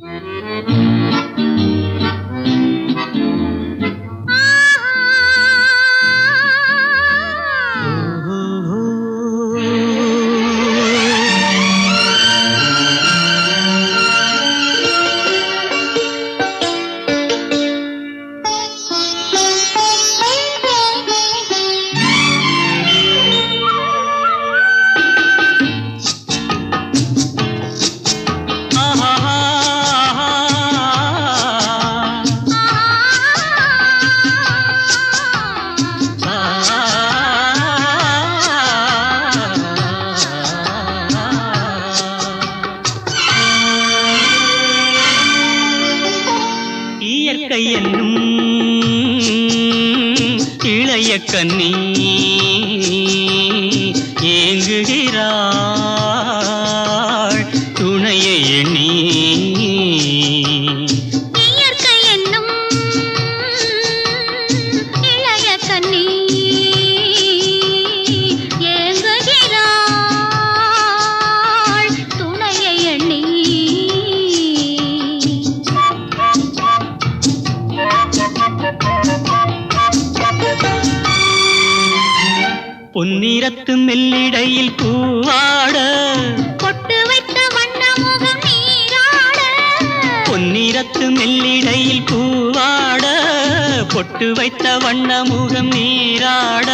Mm-hmm. இளைய கண்ணி ஏங்குகிறான் பட்டு வைத்த வண்ண முகம் நீராட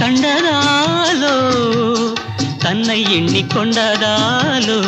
ಕಂಡದಾಲೋ ತನ್ನ ಎಣ್ಣಿಕೊಂಡದಾಲೋ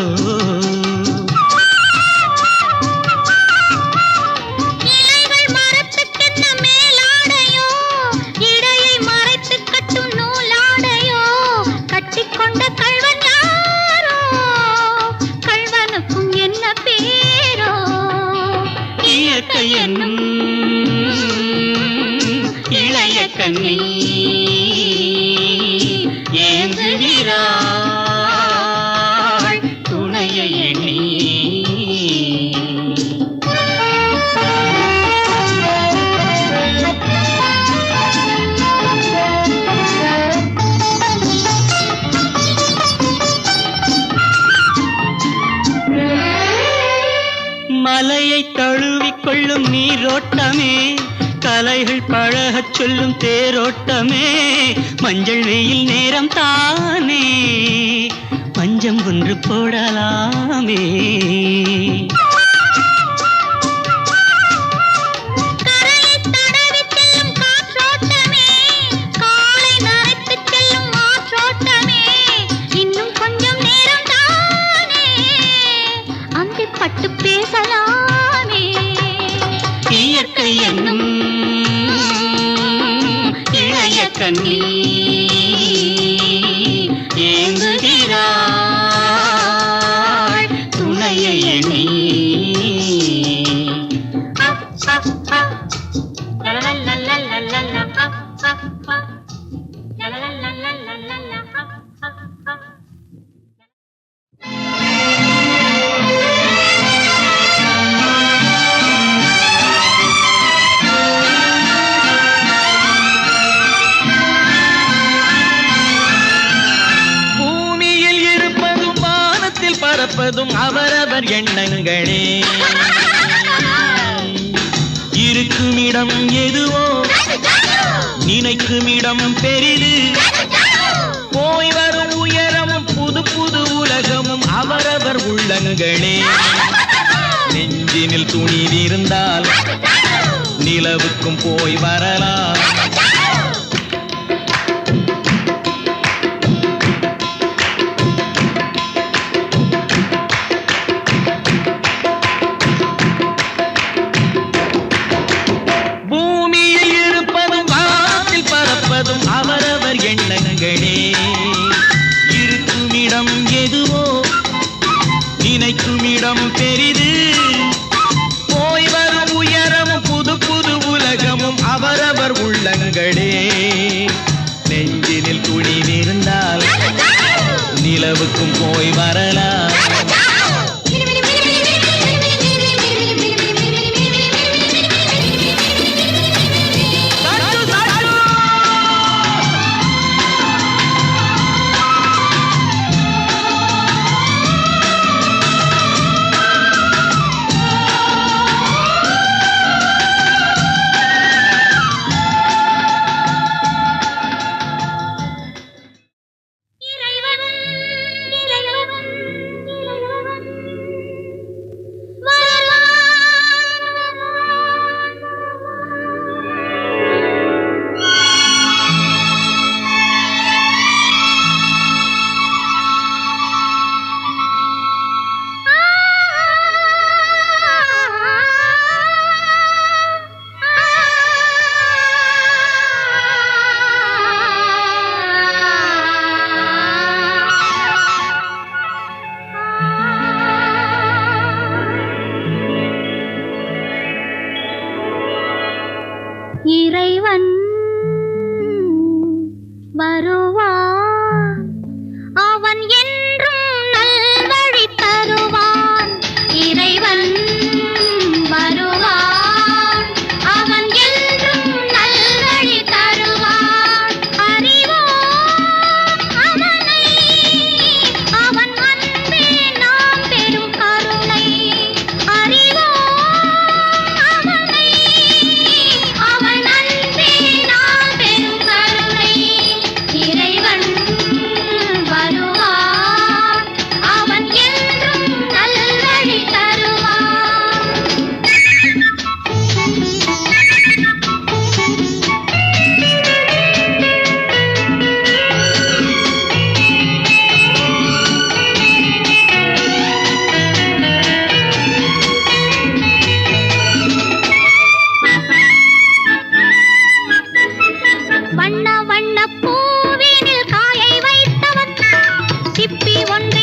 பஞ்சம் ஒன்று போடலாமே. இருப்பதும் அவரவர் எண்ணங்களே. இருக்கும் இடம் எதுவோ நினைக்கும் இடம் பெரிது. போய் வரும் உயரமும் புது புது உலகமும் அவரவர் உள்ளங்களே நெஞ்சினில் துணி இருந்தால் நிலவுக்கும் போய் வரலாம். போய் வர சிப்பி ஒன்றின்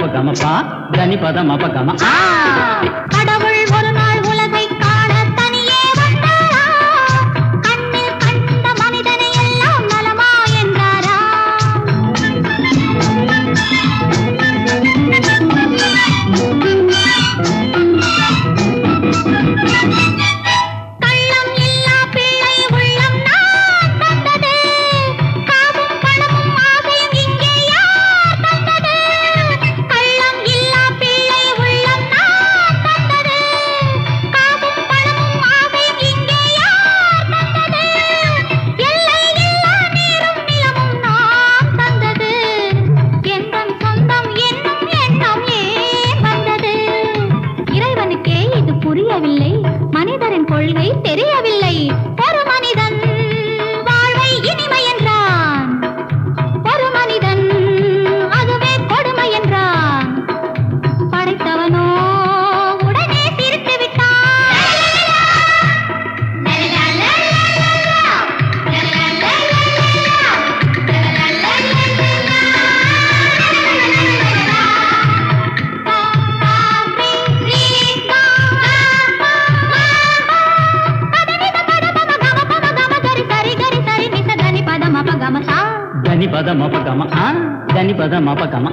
అపగమ పా గని పద అపగమ ఆ! పద మపగమ గని పద మపగమ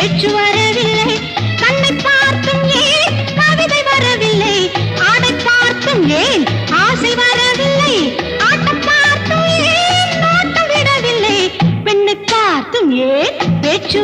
பேச்சு வரவில்லை. கண்ணை பார்த்தும் ஏன் கவிதை வரவில்லை? ஆடை பார்த்தும் ஏன் ஆசை வரவில்லை? ஆட்டம் பார்த்தும் ஏன் விடவில்லை? பெண்ணை பார்த்தும் ஏன் பேச்சு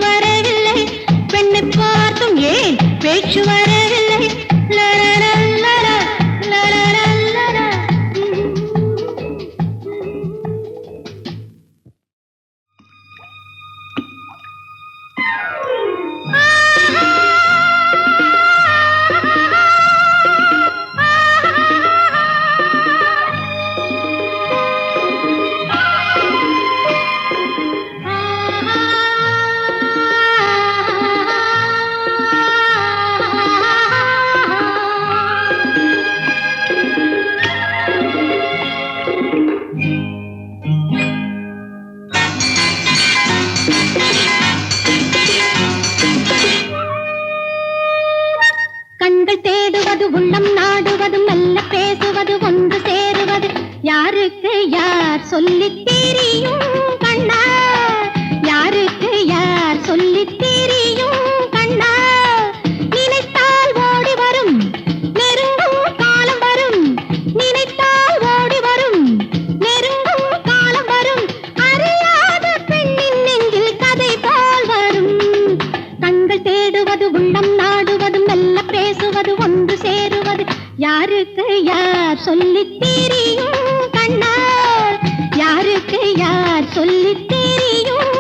யாருக்கு யார் சொல்லி தெரியும் கண்ணா? யாருக்கு யார் சொல்லி தெரியும்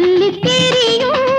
சொல்லி தெரியும்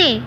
信